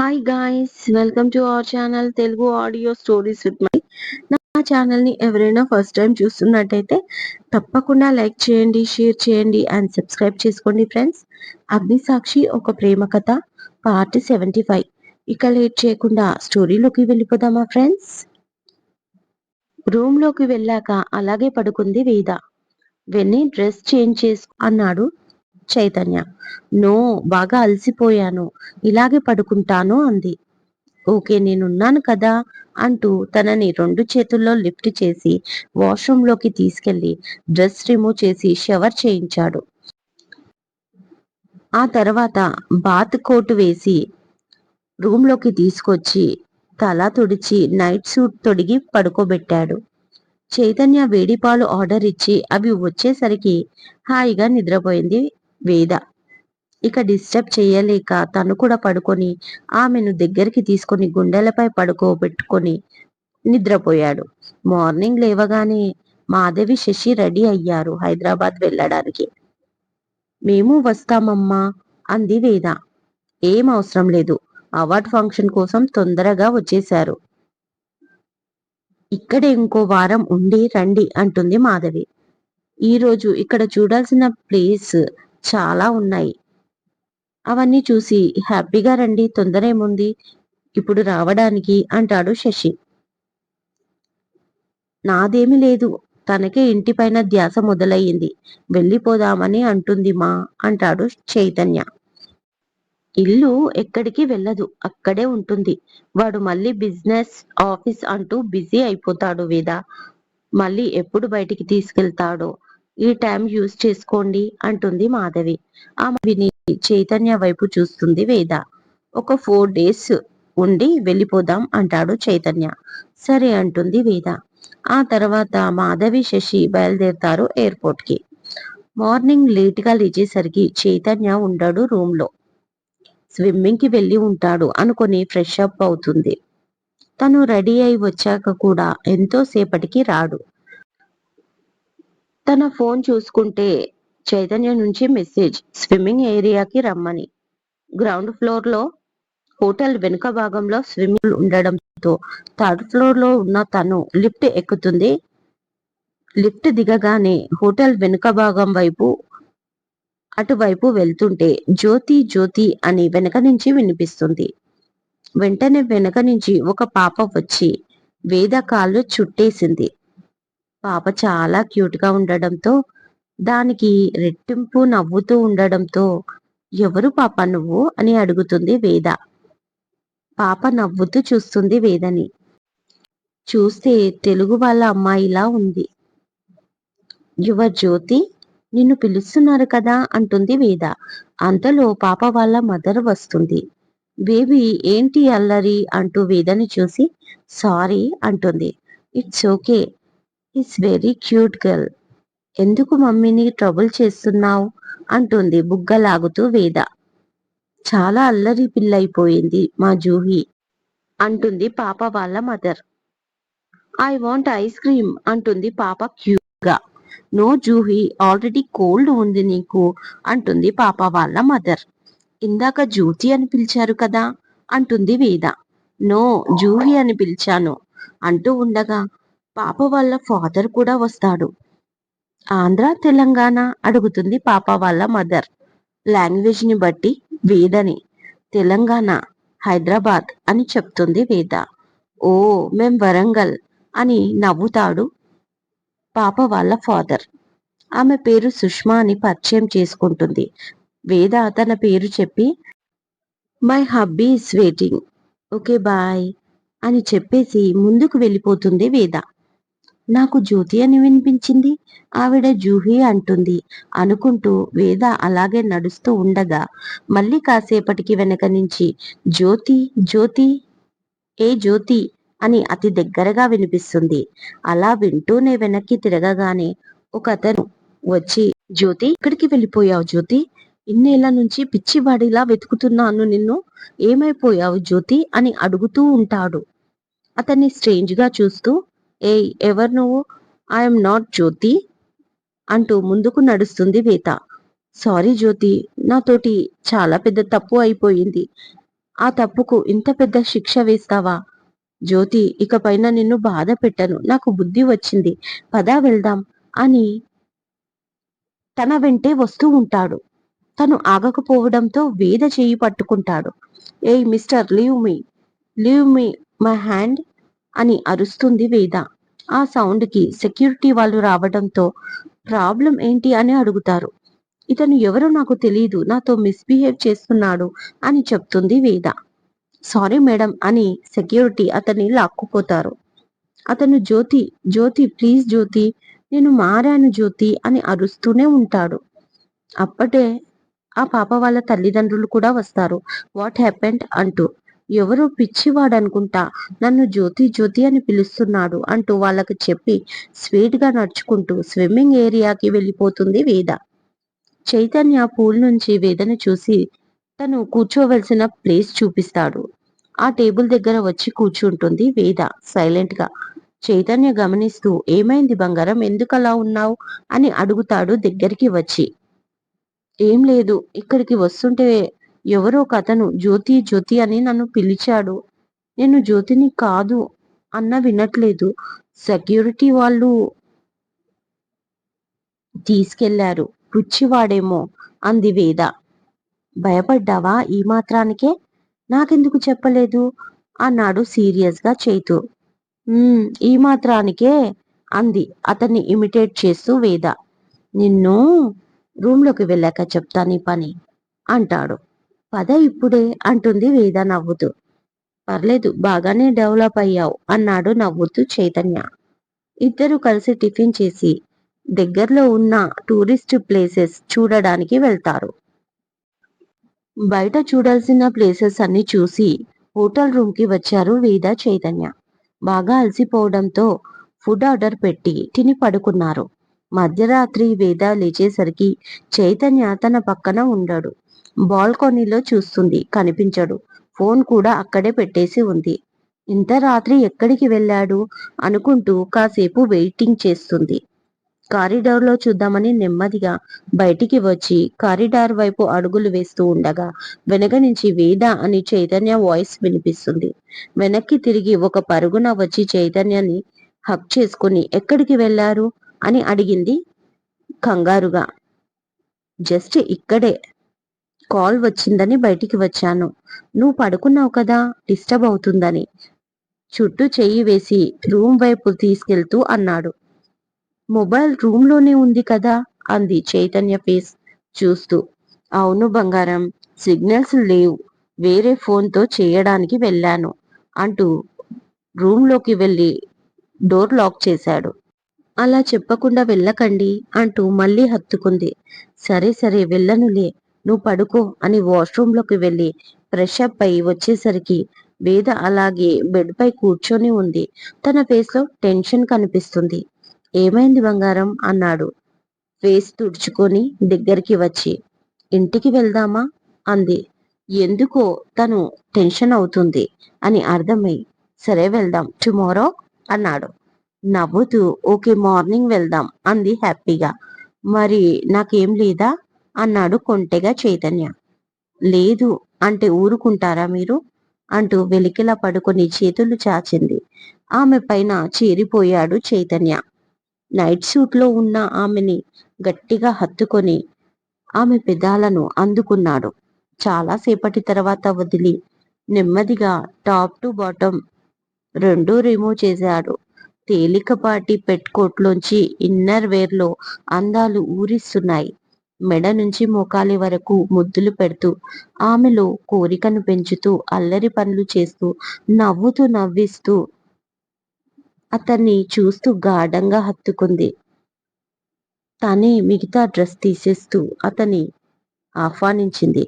Hi guys welcome to our channel Telugu audio stories with my నా ఛానల్ని ఎవరైనా first time చూస్తున్నట్టయితే తప్పకుండా లైక్ చేయండి షేర్ చేయండి అండ్ సబ్స్క్రైబ్ చేసుకోండి ఫ్రెండ్స్ అగ్ని సాక్షి ఒక ప్రేమ కథ పార్ట్ సెవెంటీ ఫైవ్ ఇక లేట్ చేయకుండా స్టోరీలోకి వెళ్ళిపోదామా ఫ్రెండ్స్ రూమ్లోకి వెళ్ళాక అలాగే పడుకుంది వేద. వెన్నీ డ్రెస్ చేంజ్ చేసుకు అన్నాడు చైతన్య. నో బాగా అలసిపోయాను. ఇలాగే పడుకుంటాను అంది. ఓకే నేనున్నాను కదా అంటూ తనని రెండు చేతుల్లో లిఫ్ట్ చేసి వాష్రూమ్లోకి తీసుకెళ్ళి డ్రెస్ రిమూవ్ చేసి షవర్ చేయించాడు. ఆ తర్వాత బాత్ కోట్ వేసి రూమ్లోకి తీసుకొచ్చి తల తుడిచి నైట్ సూట్ తొడిగి పడుకోబెట్టాడు. చైతన్య వేడిపాలు ఆర్డర్ ఇచ్చి అవి వచ్చేసరికి హాయిగా నిద్రపోయింది. వేద. ఇక డిస్టర్బ్ చేయలేక తను కూడా పడుకొని ఆమెను దగ్గరికి తీసుకొని గుండెలపై పడుకోబెట్టుకొని నిద్రపోయాడు. మార్నింగ్ లేవగానే మాధవి శశి రెడీ అయ్యారు హైదరాబాద్ వెళ్ళడానికి. మేము వస్తామమ్మా అంది వేద. ఏం అవసరం లేదు. అవార్డ్ ఫంక్షన్ కోసం తొందరగా వచ్చేశారు. ఇక్కడే ఇంకో వారం ఉండి రండి అంటుంది మాధవి. ఈరోజు ఇక్కడ చూడాల్సిన ప్లేస్ చాలా ఉన్నాయి. అవన్నీ చూసి హ్యాపీగా రండి తొందర ఏముంది? ఇప్పుడు రావడానికి అంటాడు శశి. నాదేమి లేదు తనకే ఇంటిపైన ధ్యాస మొదలయ్యింది. వెళ్ళిపోదామని అంటుంది మా అంటాడు చైతన్య. ఇల్లు ఎక్కడికి వెళ్ళదు అక్కడే ఉంటుంది. వాడు మళ్ళీ బిజినెస్ ఆఫీస్ అంటూ బిజీ అయిపోతాడు వేద. మళ్ళీ ఎప్పుడు బయటికి తీసుకెళ్తాడో ఈ టైం యూజ్ చేసుకోండి అంటుంది మాధవి. ఆమె విని చైతన్య వైపు చూస్తుంది వేద. ఒక ఫోర్ డేస్ ఉండి వెళ్ళిపోదాం అంటాడు చైతన్య. సరే అంటుంది వేద. ఆ తర్వాత మాధవి శశి బయలుదేరుతారు ఎయిర్పోర్ట్కి మార్నింగ్ లేట్గా లేచేసరికి చైతన్య ఉండడు రూమ్లో స్విమ్మింగ్కి వెళ్ళి ఉంటాడు అనుకుని ఫ్రెష్ అప్ అవుతుంది. తను రెడీ అయి వచ్చాక కూడా ఎంతో సేపటికి రాడు. తన ఫోన్ చూసుకుంటే చైతన్య నుంచి మెసేజ్ స్విమ్మింగ్ ఏరియాకి రమ్మని. గ్రౌండ్ ఫ్లోర్లో హోటల్ వెనుక భాగంలో స్విమ్మింగ్ ఉండడంతో థర్డ్ ఫ్లోర్లో ఉన్న తను లిఫ్ట్ ఎక్కుతుంది. లిఫ్ట్ దిగగానే హోటల్ వెనుక భాగం వైపు అటువైపు వెళ్తుంటే జ్యోతి జ్యోతి అని వెనక నుంచి వినిపిస్తుంది. వెంటనే వెనక నుంచి ఒక పాప వచ్చి వేద కాళ్ళు చుట్టేసింది. పాప చాలా క్యూట్గా ఉండడంతో దానికి రెట్టింపు నవ్వుతూ ఉండడంతో ఎవరు పాప నువ్వు? అని అడుగుతుంది వేద. పాప నవ్వుతూ చూస్తుంది వేదని. చూస్తే తెలుగు వాళ్ళ అమ్మాయిలా ఉంది. యువ జ్యోతి నిన్ను పిలుస్తున్నారు కదా? అంటుంది వేద. అంతలో పాప వాళ్ళ మదర్ వస్తుంది. బేబీ ఏంటి అల్లరి? అంటూ వేదని చూసి సారీ అంటుంది. It's okay. Is very cute girl ఎందుకు మమ్మీని ట్రబుల్ చేస్తున్నావు? అంటుంది బుగ్గలాగుతూ వేద. చాలా అల్లరి పిల్లైపోయింది మా జూహి అంటుంది పాప వాళ్ళ mother. I want ice cream అంటుంది పాప క్యూట్గా. నో జూహి ఆల్రెడీ కోల్డ్ ఉంది నీకు అంటుంది పాప వాళ్ళ మదర్. ఇందాక జ్యూతి అని పిలిచారు కదా అంటుంది వేద. నో జూహి అని పిలిచాను అంటూ ఉండగా పాప వాళ్ళ ఫాదర్ కూడా వస్తాడు. ఆంధ్ర తెలంగాణ అడుగుతుంది పాప వాళ్ళ మదర్. లాంగ్వేజ్ని బట్టి వేదని. తెలంగాణ హైదరాబాద్ అని చెప్తుంది వేద. ఓ మేం వరంగల్ అని నవ్వుతాడు పాప వాళ్ళ ఫాదర్. ఆమె పేరు సుష్మా అని పరిచయం చేసుకుంటుంది. వేద తన పేరు చెప్పి my hubby is waiting okay bye అని చెప్పేసి ముందుకు వెళ్ళిపోతుంది వేద. నాకు జ్యోతి అని వినిపించింది. ఆవిడ జూహి అంటుంది. అనుకుంటూ వేద అలాగే నడుస్తూ ఉండగా మళ్ళీ కాసేపటికి వెనక నుంచి జ్యోతి జ్యోతి ఏ జ్యోతి అని అతి దగ్గరగా వినిపిస్తుంది. అలా వింటూనే వెనక్కి తిరగగానే ఒక అతను వచ్చి జ్యోతి ఇక్కడికి వెళ్ళిపోయావు జ్యోతి? ఇన్నేళ్ళ నుంచి పిచ్చివాడిలా వెతుకుతున్నాను నిన్ను. ఏమైపోయావు జ్యోతి? అని అడుగుతూ ఉంటాడు. అతన్ని స్ట్రేంజ్గా చూస్తూ ఏయ్ ఎవరు నువ్వు? ఐఎమ్ నాట్ జ్యోతి అంటూ ముందుకు నడుస్తుంది వేత. సారీ జ్యోతి నాతోటి చాలా పెద్ద తప్పు అయిపోయింది. ఆ తప్పుకు ఇంత పెద్ద శిక్ష వేస్తావా? జ్యోతి ఇకపైన నిన్ను బాధ పెట్టను. నాకు బుద్ధి వచ్చింది. పదా వెళ్దాం అని తన వెంటే వస్తూ ఉంటాడు. తను ఆగకపోవడంతో వేద చేయి పట్టుకుంటాడు. ఏయ్ mister leave me. Leave me my hand. అని అరుస్తుంది వేద. ఆ సౌండ్కి సెక్యూరిటీ వాళ్ళు రావడంతో ప్రాబ్లం ఏంటి అని అడుగుతారు. ఇతను ఎవరో నాకు తెలియదు నాతో మిస్బిహేవ్ చేస్తున్నాడు అని చెప్తుంది వేద. సారీ మేడం అని సెక్యూరిటీ అతన్ని లాక్కుపోతారు. అతను జ్యోతి జ్యోతి ప్లీజ్ జ్యోతి నేను మారాను జ్యోతి అని అరుస్తూనే ఉంటాడు. అప్పటే ఆ పాప వాళ్ళ తల్లిదండ్రులు కూడా వస్తారు. వాట్ హ్యాపెండ్ అంటూ. ఎవరో పిచ్చివాడనుకుంటా నన్ను జ్యోతి జ్యోతి అని పిలుస్తున్నాడు అంటూ వాళ్ళకి చెప్పి స్వీట్గా నడుచుకుంటూ స్విమ్మింగ్ ఏరియాకి వెళ్ళిపోతుంది వేద. చైతన్య పూల్ నుంచి వేదను చూసి తను కూర్చోవలసిన ప్లేస్ చూపిస్తాడు. ఆ టేబుల్ దగ్గర వచ్చి కూర్చుంటుంది వేద సైలెంట్గా చైతన్య గమనిస్తూ ఏమైంది బంగారం? ఎందుకు అలా ఉన్నావు? అని అడుగుతాడు దగ్గరికి వచ్చి. ఏం లేదు ఇక్కడికి వస్తుంటే ఎవరో ఒక అతను జ్యోతి జ్యోతి అని నన్ను పిలిచాడు. నేను జ్యోతిని కాదు అన్న వినట్లేదు. సెక్యూరిటీ వాళ్ళు తీసుకెళ్ళారు. పుచ్చివాడేమో అంది వేద. భయపడ్డావా ఈ మాత్రానికే? నాకెందుకు చెప్పలేదు? అన్నాడు సీరియస్గా చైతు ఈ మాత్రానికే అంది అతన్ని ఇమిటేట్ చేస్తూ వేద. నిన్ను రూమ్లోకి వెళ్ళాక చెప్తా నీ పని అంటాడు. పద ఇప్పుడే అంటుంది వేద నవ్వుతూ. పర్లేదు బాగానే డెవలప్ అయ్యావు అన్నాడు నవ్వుతూ చైతన్య. ఇద్దరు కలిసి టిఫిన్ చేసి దగ్గరలో ఉన్న టూరిస్ట్ ప్లేసెస్ చూడడానికి వెళ్తారు. బయట చూడాల్సిన ప్లేసెస్ అన్ని చూసి హోటల్ రూమ్కి వచ్చారు వేద చైతన్య. బాగా అలసిపోవడంతో ఫుడ్ ఆర్డర్ పెట్టి తిని పడుకున్నారు. మధ్యరాత్రి వేద లేచేసరికి చైతన్య తన పక్కన ఉండడు. బాల్కనీలో చూస్తుంది కనిపించడు. ఫోన్ కూడా అక్కడే పెట్టేసి ఉంది. ఇంత రాత్రి ఎక్కడికి వెళ్ళాడు? అనుకుంటూ కాసేపు వెయిటింగ్ చేస్తుంది. కారిడార్లో చూద్దామని నెమ్మదిగా బయటికి వచ్చి కారిడార్ వైపు అడుగులు వేస్తూ ఉండగా వెనక నుంచి వేద అని చైతన్య వాయిస్ వినిపిస్తుంది. వెనక్కి తిరిగి ఒక పరుగున వచ్చి చైతన్యని హక్ చేసుకుని ఎక్కడికి వెళ్ళారు? అని అడిగింది కంగారుగా. జస్ట్ ఇక్కడే. కాల్ వచ్చిందని బయటికి వచ్చాను. నువ్వు పడుకున్నావు కదా? డిస్టర్బ్ అవుతుందని. చుట్టూ చెయ్యి వేసి రూమ్ వైపు తీసుకెళ్తూ అన్నాడు. మొబైల్ రూమ్లోనే ఉంది కదా? అంది చైతన్య ఫేస్ చూస్తూ. అవును బంగారం. సిగ్నల్స్ లేవు. వేరే ఫోన్తో చేయడానికి వెళ్ళాను అంటూ రూమ్లోకి వెళ్ళి డోర్ లాక్ చేశాడు. అలా చెప్పకుండా వెళ్ళకండి అంటూ మళ్ళీ హత్తుకుంది. సరే సరే వెళ్ళనులే. నువ్వు పడుకో అని వాష్రూమ్లోకి వెళ్ళి ఫ్రెష్ అప్ అయి వచ్చేసరికి వేద అలాగే బెడ్ పై కూర్చొని ఉంది. తన ఫేస్లో టెన్షన్ కనిపిస్తుంది. ఏమైంది బంగారం? అన్నాడు. ఫేస్ తుడుచుకొని దగ్గరికి వచ్చి. ఇంటికి వెళ్దామా? అంది. ఎందుకో తను టెన్షన్ అవుతుంది అని అర్థమై. సరే వెళ్దాం. టుమారో? అన్నాడు. నవ్వుతూ ఓకే మార్నింగ్ వెళ్దాం అంది హ్యాపీగా. మరి నాకేం లేదా? అన్నాడు కొంటెగా చైతన్య. లేదు అంటే ఊరుకుంటారా మీరు? అంటూ వెలికిలా పడుకొని చేతులు చాచింది. ఆమె పైన చేరిపోయాడు చైతన్య. నైట్ సూట్లో ఉన్న ఆమెని గట్టిగా హత్తుకొని ఆమె పెదాలను అందుకున్నాడు. చాలా సేపటి తర్వాత వదిలి నెమ్మదిగా టాప్ టు బాటం రెండూ రిమూవ్ చేశాడు. తేలికపాటి పెట్ కోట్లోంచి ఇన్నర్ వేర్లో అందాలు ఊరిస్తున్నాయి. మెడ నుంచి మోకాలి వరకు ముద్దులు పెడుతూ ఆమెలో కోరికను పెంచుతూ అల్లరి పనులు చేస్తూ నవ్వుతూ నవ్విస్తూ అతన్ని చూస్తూ గాఢంగా హత్తుకుంది. తనే మిగతా డ్రెస్ తీసేస్తూ అతని ఆహ్వానించింది.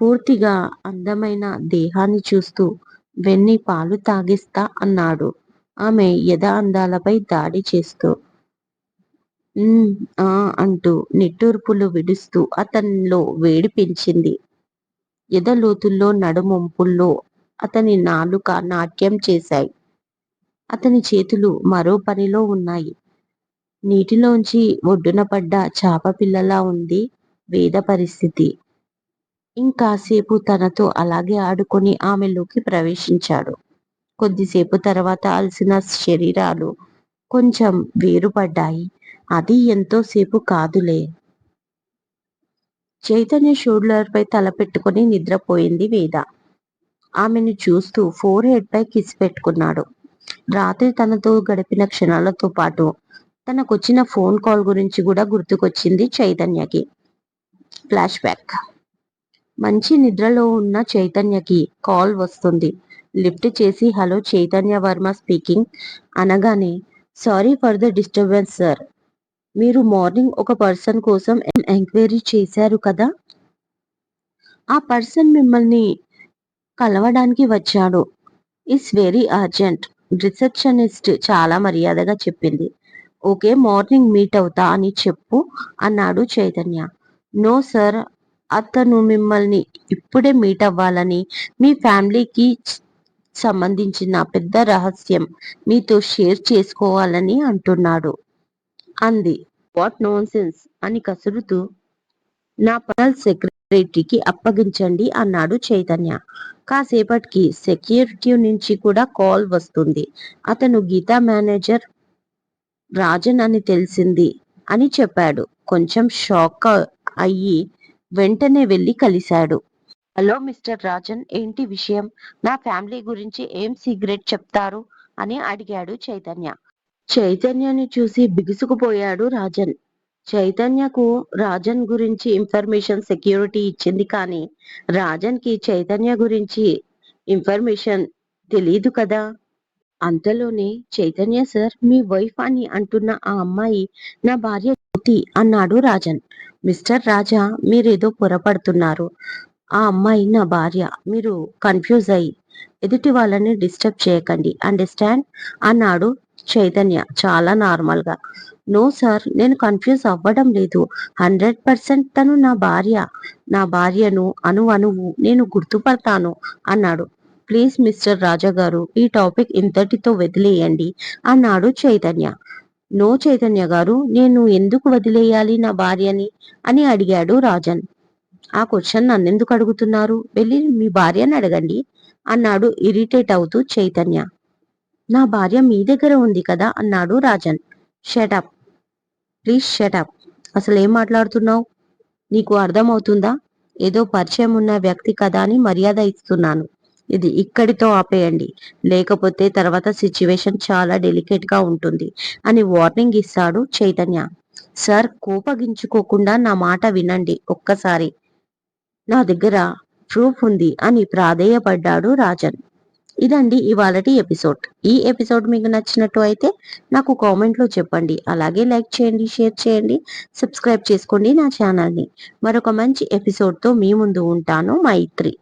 పూర్తిగా అందమైన దేహాన్ని చూస్తూ వెన్ని పాలు తాగిస్తా అన్నాడు. ఆమె యథ అందాలపై దాడి చేస్తూ "ఉమ్, ఆ అంటూ నిట్టూర్పులు విడుస్తూ అతనిలో వేడి పెంచింది. ఎద లోతుల్లో నడుమొంపుల్లో అతని నాలుక నాట్యం చేశాయి. అతని చేతులు మరో పనిలో ఉన్నాయి. నీటిలోంచి ఒడ్డున పడ్డ చాప పిల్లలా ఉంది వేద పరిస్థితి. ఇంకాసేపు తనతో అలాగే ఆడుకొని ఆమెలోకి ప్రవేశించాడు. కొద్దిసేపు తర్వాత అలసిన శరీరాలు కొంచెం వేరుపడ్డాయి. అది ఎంతోసేపు కాదులే. చైతన్య షోల్డర్పై తల పెట్టుకుని నిద్రపోయింది వేద. ఆమెను చూస్తూ ఫోర్ హెడ్ పై కిస్ పెట్టుకున్నాడు. రాత్రి తనతో గడిపిన క్షణాలతో పాటు తనకొచ్చిన ఫోన్ కాల్ గురించి కూడా గుర్తుకొచ్చింది చైతన్యకి. Flashback. మంచి నిద్రలో ఉన్న చైతన్యకి కాల్ వస్తుంది. లిఫ్ట్ చేసి హలో చైతన్య వర్మ స్పీకింగ్ అనగానే sorry for the disturbance sir. మీరు మార్నింగ్ ఒక పర్సన్ కోసం ఎంక్వైరీ చేశారు కదా? ఆ పర్సన్ మిమ్మల్ని కలవడానికి వచ్చాడు. ఇట్స్ వెరీ అర్జెంట్ రిసెప్షనిస్ట్ చాలా మర్యాదగా చెప్పింది. ఓకే మార్నింగ్ మీట్ అవుతా అని చెప్పు అన్నాడు చైతన్య. No sir. అతను మిమ్మల్ని ఇప్పుడే మీట్ అవ్వాలని మీ ఫ్యామిలీకి సంబంధించిన పెద్ద రహస్యం మీతో షేర్ చేసుకోవాలని అంటున్నాడు. అంది. What nonsense? అని కసురుతూ నా పర్సనల్ సెక్రటరీకి అప్పగించండి అన్నాడు చైతన్య. కాసేపటికి సెక్యూరిటీ నుంచి కూడా కాల్ వస్తుంది. అతను గీతా మేనేజర్ రాజన్ అని తెలిసింది అని చెప్పాడు. కొంచెం షాక్ అయ్యి వెంటనే వెళ్ళి కలిశాడు. హలో మిస్టర్ రాజన్ ఏంటి విషయం? నా ఫ్యామిలీ గురించి ఏం సీక్రెట్ చెప్తారు? అని అడిగాడు చైతన్య. చైతన్యని చూసి బిగుసుకుపోయాడు రాజన్. చైతన్యకు రాజన్ గురించి ఇన్ఫర్మేషన్ సెక్యూరిటీ ఇచ్చింది కానీ రాజన్కి చైతన్య గురించి ఇన్ఫర్మేషన్ తెలియదు కదా? అంతలోనే చైతన్య సార్ మీ వైఫ్ అని అంటున్న ఆ అమ్మాయి నా భార్య జ్యోతి అన్నాడు రాజన్. మిస్టర్ రాజా మీరేదో పొరపడుతున్నారు. ఆ అమ్మాయి నా భార్య. మీరు కన్ఫ్యూజ్ అయ్యి ఎదుటి వాళ్ళని డిస్టర్బ్ చేయకండి. అండర్స్టాండ్ అన్నాడు చైతన్య చాలా నార్మల్గా. నో సార్ నేను కన్ఫ్యూజ్ అవ్వడం లేదు. హండ్రెడ్ పర్సెంట్ తను నా భార్య. నా భార్యను అను అనువు నేను గుర్తుపడతాను అన్నాడు. ప్లీజ్ మిస్టర్ రాజా గారు ఈ టాపిక్ ఇంతటితో వదిలేయండి అన్నాడు చైతన్య. నో చైతన్య గారు నేను ఎందుకు వదిలేయాలి నా భార్యని అని అడిగాడు రాజన్. ఆ క్వశ్చన్ నన్నెందుకు అడుగుతున్నారు? వెళ్ళి మీ భార్యని అడగండి. అన్నాడు ఇరిటేట్ అవుతూ చైతన్య. నా భార్య మీ దగ్గర ఉంది కదా? అన్నాడు రాజన్. షటప్ ప్లీజ్ షటప్ అసలు ఏం మాట్లాడుతున్నావు? నీకు అర్థమవుతుందా? ఏదో పరిచయం ఉన్న వ్యక్తి కదా అని మర్యాద ఇస్తున్నాను. ఇది ఇక్కడితో ఆపేయండి. లేకపోతే తర్వాత సిచ్యువేషన్ చాలా డెలికేట్గా ఉంటుంది అని వార్నింగ్ ఇస్తాడు చైతన్య. సార్ కోపగించుకోకుండా నా మాట వినండి ఒక్కసారి. నా దగ్గర ప్రూఫ్ ఉంది అని ప్రాధేయపడ్డాడు రాజన్. ఇదండి ఇవాళటి ఎపిసోడ్ ఈ ఎపిసోడ్ మీకు నచ్చినట్టు అయితే నాకు కామెంట్లో చెప్పండి. అలాగే లైక్ చేయండి షేర్ చేయండి సబ్స్క్రైబ్ చేసుకోండి నా ఛానల్ని మరొక మంచి ఎపిసోడ్తో మీ ముందు ఉంటాను. మైత్రి.